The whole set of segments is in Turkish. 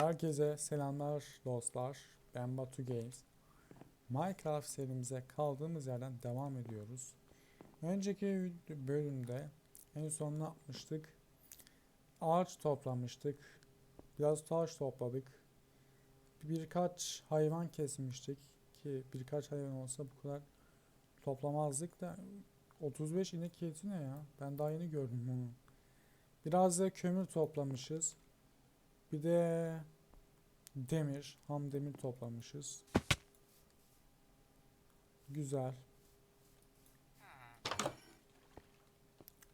Herkese selamlar dostlar. Ben Batu Games. Minecraft serimize kaldığımız yerden devam ediyoruz. Önceki bölümde en son ne yapmıştık? Ağaç toplamıştık. Biraz taş topladık. Birkaç hayvan kesmiştik ki birkaç hayvan olsa bu kadar toplamazdık da 35 inek eti ne ya? Ben daha yeni gördüm bunu. Biraz da kömür toplamışız. Bir de demir, ham demir toplamışız. Güzel.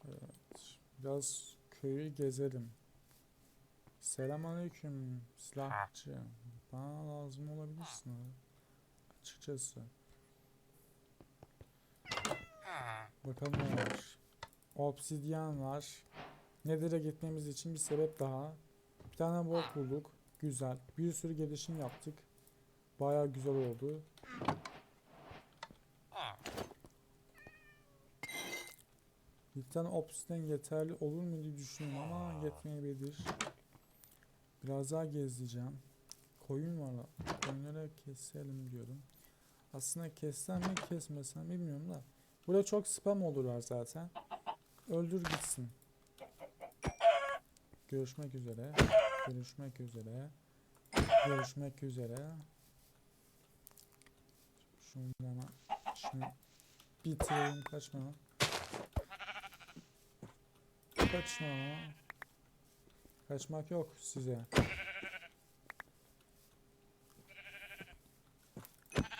Evet. Biraz köyü gezelim. Selamünaleyküm silahçı. Bana lazım olabilirsin abi. Açıkçası. Bakalım ne var. Obsidyen var. Nether'e gitmemiz için bir sebep daha. Bir tane blok bulduk. Güzel. Bir sürü gelişim yaptık. Baya güzel oldu. Bir tane obsidian yeterli olur mu diye düşünüyorum ama yetmeyebilir. Biraz daha gezeceğim. Koyun var. la. Koyunları keselim diyorum. Aslında kessem mi kesmesem mi bilmiyorum da. Burada çok spam olurlar zaten. Öldür gitsin. Görüşmek üzere. Görüşmek üzere. Görüşmek üzere. Şunu hemen şimdi bitirelim kaçma. Kaçma. Kaçmak yok size.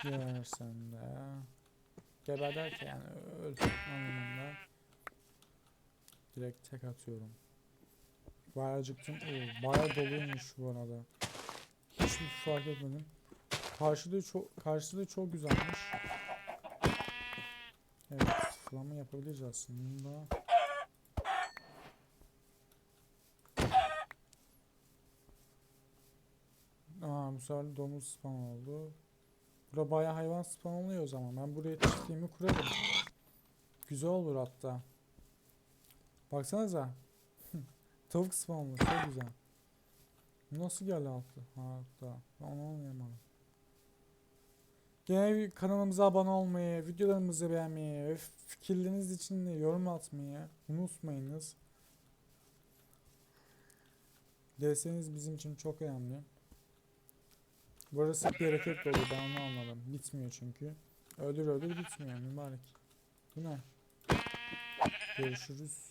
Geber sen de. Geber derken öl anlamında. Direkt tek atıyorum. Bayağı acıktım. Oo, bayağı doluymuş bu arada. Hiçbir fark etmedim. Karşılığı çok karşılığı çok güzelmiş. Evet, sıfırlama yapabiliriz aslında. Aa, bu sefer domuz spawn oldu. Burada bayağı hayvan spawn oluyor o zaman. Ben buraya çiftliğimi kurarım. Güzel olur hatta. Baksanıza. Tavuk spawnlı çok güzel. Nasıl geldi altı? Hatta ben onu anlayamadım. Gene kanalımıza abone olmayı, videolarımızı beğenmeyi ve fikirleriniz için de yorum atmayı unutmayınız. Desteğiniz bizim için çok önemli. Burası bereket dolu ben onu anladım. Bitmiyor çünkü. Öldür öldür bitmiyor mübarek. Bu ne? Görüşürüz.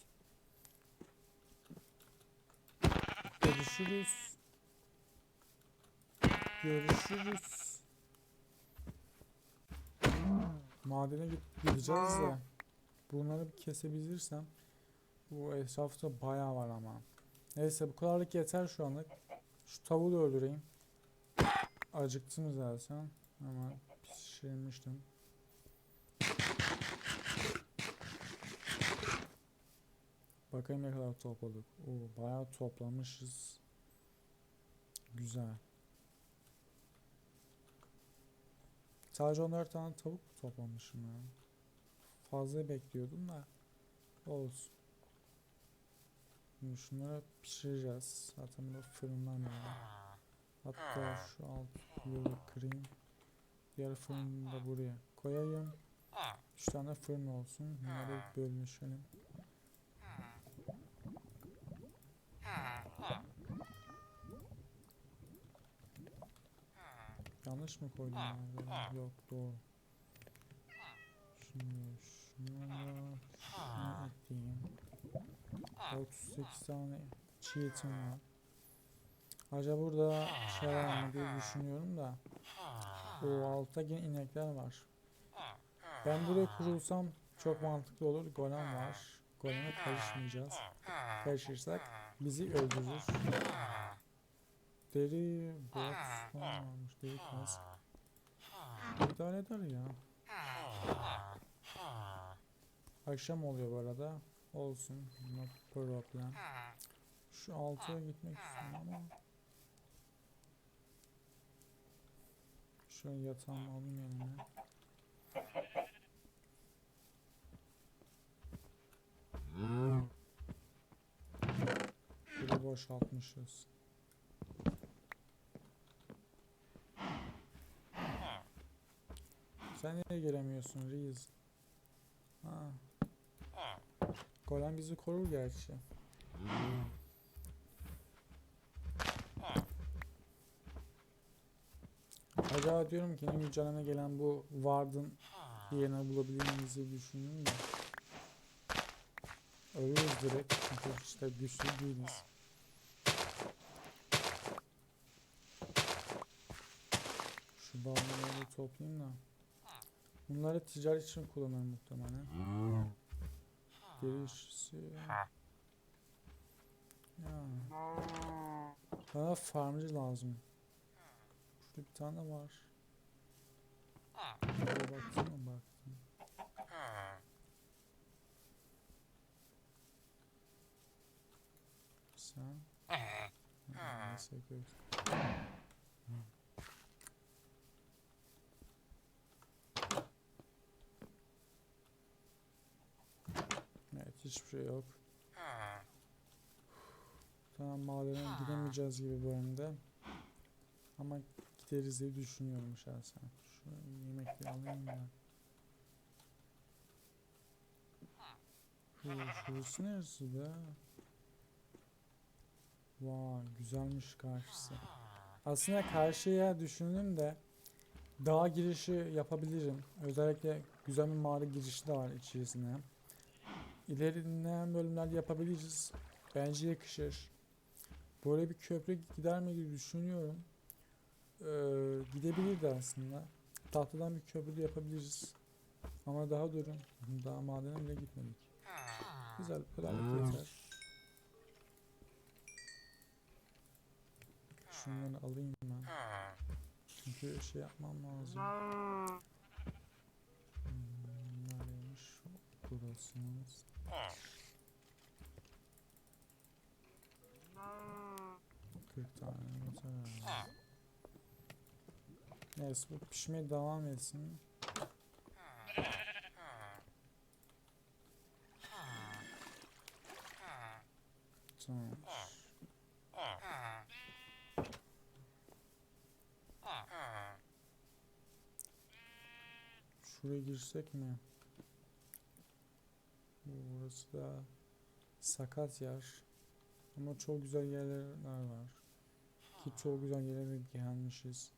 Görüşürüz. Görüşürüz. Madene gideceğiz de bunları bir kesebilirsem bu etrafta bayağı var ama. Neyse bu kadarlık yeter şu anlık. Şu tavuğu da öldüreyim. Acıktım zaten. Ama pişirmiştim. Bakayım ne kadar topladık. Oo, bayağı toplamışız. Güzel. Sadece 14 tane tavuk toplamışım ya. Fazla bekliyordum da. Olsun. Şimdi şunları pişireceğiz. Zaten burada fırından var. Hatta şu alt yolu kırayım. Diğer fırını da buraya koyayım. 3 tane fırın olsun. Bunları bölüşelim. Yanlış mı koydum abi? Yok doğru. Şimdi şunu ekleyeyim. 38 tane çiğ etim var. Acaba burada şey var mı diye düşünüyorum da. O altta yine inekler var. Ben buraya kurulsam çok mantıklı olur. Golem var. Goleme karışmayacağız. Karışırsak bizi öldürür. Bot falan varmış. Deri kask. İdare eder ya. Akşam oluyor bu arada. Olsun. No problem. Şu altıya gitmek istiyorum ama. Şu yatağımı alayım elime. Burayı boşaltmışız. Sen niye gelemiyorsun Reis? Ha. Golem bizi korur gerçi. Acaba diyorum ki en canına gelen bu Ward'ın yerine bulabilir düşündüm de. Ölürüz direkt çünkü işte güçlü değiliz. Şu bağımlıları toplayayım da. Bunları ticaret için kullanırım muhtemelen. Geri işçisi. Ya. Bana farmcı lazım. Şurada bir tane var. Şuraya mı baktım. Sen. Ha, Neyse gör. Evet hiçbir şey yok. Tamam madene gidemeyeceğiz gibi bu bölümde. Ama gideriz diye düşünüyorum şahsen. Şu yemekleri alayım ben. Şu, şurası neresi be? Vay güzelmiş karşısı. Aslında karşıya düşündüm de dağ girişi yapabilirim. Özellikle güzel bir mağara girişi de var içerisine. İlerleyen bölümlerde yapabiliriz. Bence yakışır. Böyle bir köprü gider mi gibi düşünüyorum. Ee, gidebilirdi aslında. Tahtadan bir köprü de yapabiliriz. Ama daha durun. Daha madene bile gitmedik. Güzel. Bu kadarlık yeter. Şunları alayım ben. Çünkü şey yapmam lazım. Hmm, Neredeymiş? Burasınız. Kırk tane yeter herhalde. Neyse bu pişmeye devam etsin. Tamam. Şuraya girsek mi? Burası da sakat yer. Ama çok güzel yerler var. Ki çok güzel yerlere gelmişiz.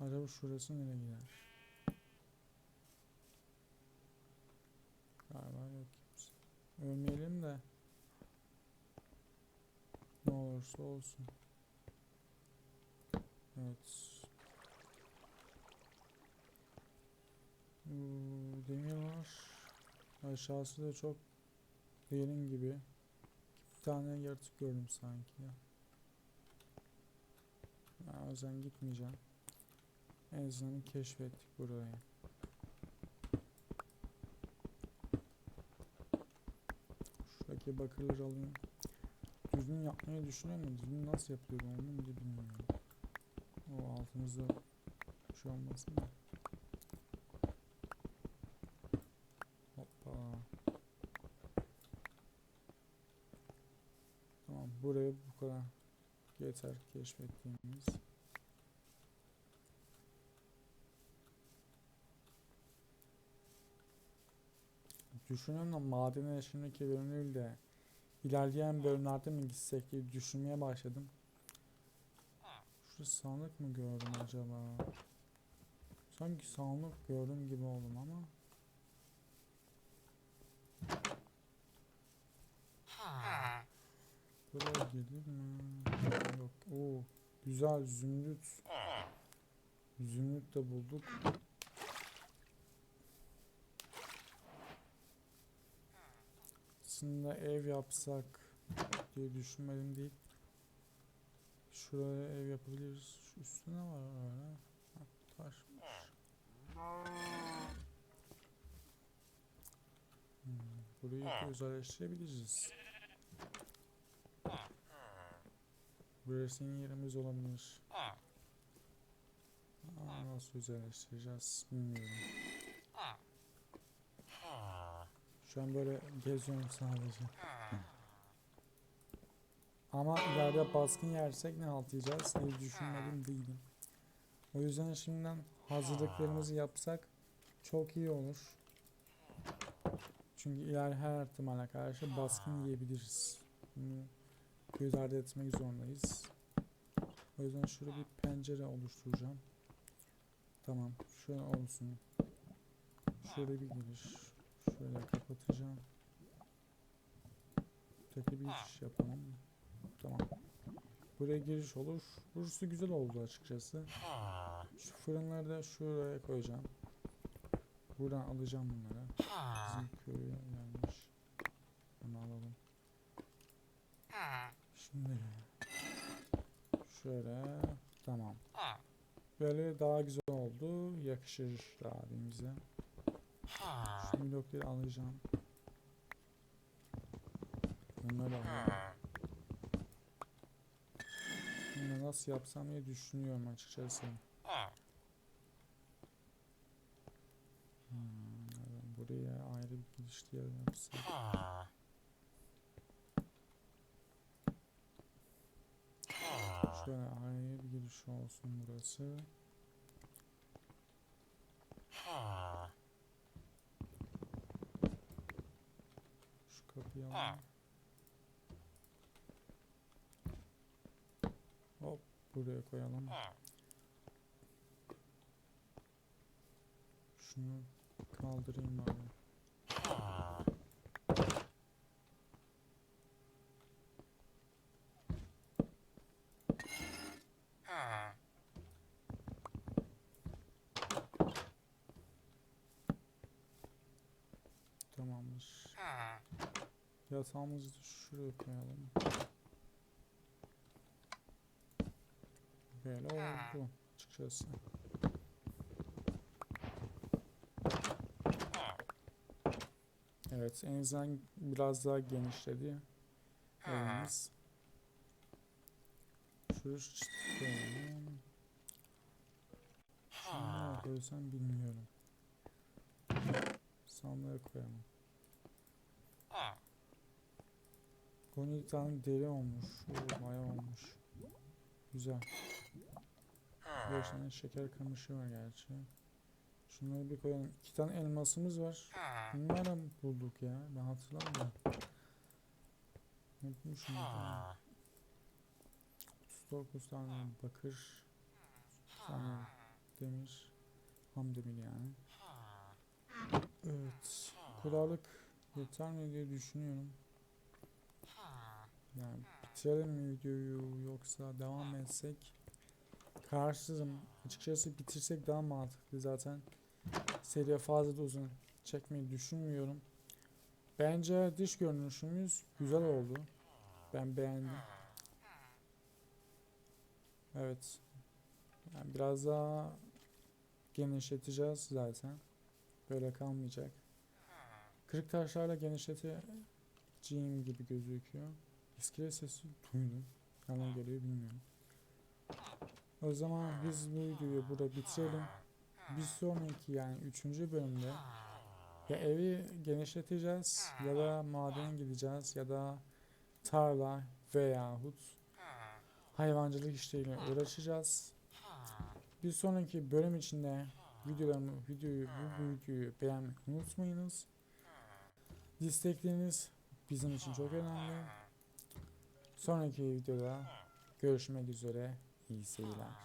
Acaba şurası nereye gider? Galiba yok kimse. Ölmeyelim de. Ne olursa olsun. Evet. Demir var. Aşağısı da çok derin gibi. Bir tane yaratık gördüm sanki. Ben o yüzden gitmeyeceğim. En azından keşfettik burayı. Şuradaki bakırları alayım. Düzgün yapmayı düşünüyorum ama düzgün nasıl yapılıyor onu bile bilmiyorum. O altımızda bir şey olmasın da. Hoppa. Tamam buraya bu kadar yeter keşfettiğimiz. Düşünüyorum da maden yaşındaki bölüm değil de ilerleyen bölümlerde mi gitsek diye düşünmeye başladım. Şurada sandık mı gördüm acaba? Sanki sandık gördüm gibi oldum ama. Buraya gelir mi? Yok. Oo, güzel zümrüt. Zümrüt de bulduk. Aslında ev yapsak diye düşünmedim değil. Şuraya ev yapabiliriz. Şu üstte ne var öyle? Taşmış. Hmm, burayı özelleştirebiliriz. Burası yerimiz olabilir. Aa, nasıl özelleştireceğiz bilmiyorum. Şu an böyle geziyorum sadece. Ama ileride baskın yersek ne halt yiyeceğiz diye düşünmedim değilim. O yüzden şimdiden hazırlıklarımızı yapsak çok iyi olur. Çünkü ileride her ihtimale karşı baskın yiyebiliriz. Bunu göz ardı etmek zorundayız. O yüzden şurada bir pencere oluşturacağım. Tamam. Şöyle olsun. Şöyle bir giriş. Şöyle kapatacağım. Öteki bir iş yapalım. Tamam. Buraya giriş olur. Burası güzel oldu açıkçası. Şu fırınları da şuraya koyacağım. Buradan alacağım bunları. Bizim köye gelmiş. Bunu alalım. Şimdi şöyle tamam. Böyle daha güzel oldu. Yakışır abimize. Şu blokları alacağım. Bunları alayım. Şimdi nasıl yapsam diye düşünüyorum açıkçası. Hmm, buraya ayrı bir giriş diye yapsak. Şöyle ayrı bir giriş olsun burası. Şu kapıyı alalım. Hop buraya koyalım. Şunu kaldırayım bari. Yatağımızı şuraya koyalım. Böyle oldu açıkçası. Evet en azından biraz daha genişledi evimiz. Şuraya şu çıt koyalım. Şunu ne bilmiyorum. Sandığa koyalım. 12 tane deri olmuş. Oo, bayağı olmuş. Güzel. 5 tane şeker kamışı var gerçi. Şunları bir koyalım. 2 tane elmasımız var. Bunları bulduk ya? Ben hatırlamıyorum. Unutmuşum. bir tane. 39 tane bakır. 30 tane demir. Ham demir yani. Evet. Kulaklık yeter mi diye düşünüyorum. Yani bitirelim mi videoyu yoksa devam etsek? Kararsızım. Açıkçası bitirsek daha mantıklı zaten. Seriye fazla da uzun çekmeyi düşünmüyorum. Bence dış görünüşümüz güzel oldu. Ben beğendim. Evet. Yani biraz daha genişleteceğiz zaten. Böyle kalmayacak. Kırık taşlarla genişleteceğim gibi gözüküyor. İskele sesi duydum. Nereden geliyor bilmiyorum. O zaman biz bu videoyu burada bitirelim. Bir sonraki yani üçüncü bölümde ya evi genişleteceğiz ya da madene gideceğiz ya da tarla veyahut hayvancılık işleriyle uğraşacağız. Bir sonraki bölüm içinde videolarımı, videoyu, bu videoyu beğenmeyi unutmayınız. Destekleriniz bizim için çok önemli. Sonraki videoda görüşmek üzere. İyi seyirler.